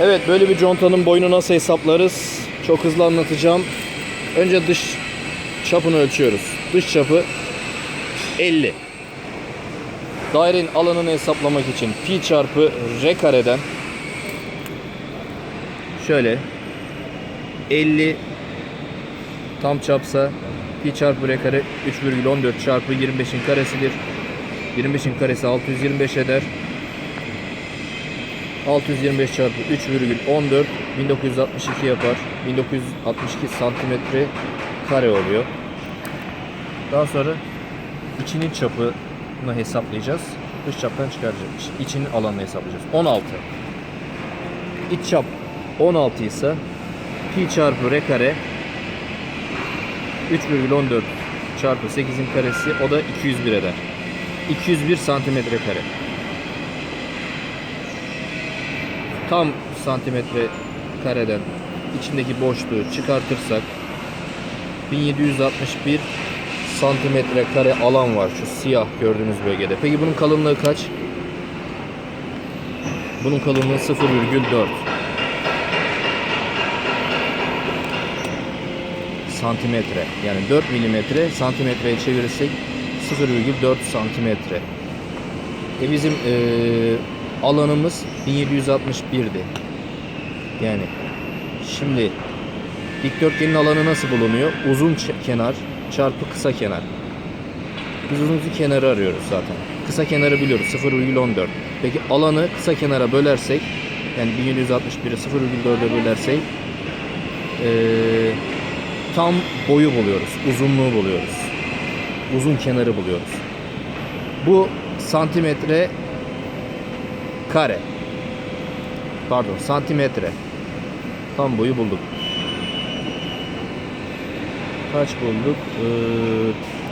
Evet böyle bir contanın boyunu nasıl hesaplarız? Çok hızlı anlatacağım. Önce dış çapını ölçüyoruz. Dış çapı 50. Dairenin alanını hesaplamak için pi çarpı r kareden şöyle 50 tam çapsa pi çarpı r kare 3,14 çarpı 25'in karesidir. 25'in karesi 625 eder. 625 çarpı 3,14 1962 yapar. 1962 santimetre kare oluyor. Daha sonra içinin çapını hesaplayacağız. Dış çaptan çıkaracağız. İçinin alanını hesaplayacağız. 16. İç çap 16 ise pi çarpı r kare 3,14 çarpı 8'in karesi o da 201 eder. 201 santimetre kare. Tam santimetre kareden içindeki boşluğu çıkartırsak 1761 santimetre kare alan var şu siyah gördüğünüz bölgede. Peki bunun kalınlığı kaç? Bunun kalınlığı 0,4 santimetre. Yani 4 milimetre santimetreye çevirirsek 0,4 santimetre. E bizim e, alanımız 1761'di. Yani şimdi dikdörtgenin alanı nasıl bulunuyor? Uzun kenar çarpı kısa kenar. Biz uzun kenarı arıyoruz zaten. Kısa kenarı biliyoruz 0,14. Peki alanı kısa kenara bölersek yani 1761'i 0,4'e bölersek eee tam boyu buluyoruz. Uzunluğu buluyoruz. Uzun kenarı buluyoruz. Bu santimetre kare. Pardon santimetre. Tam boyu bulduk. Kaç bulduk?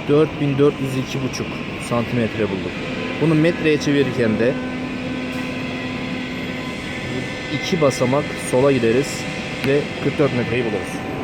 Ee, 4402,5 santimetre bulduk. Bunu metreye çevirirken de iki basamak sola gideriz ve 44 metreyi buluruz.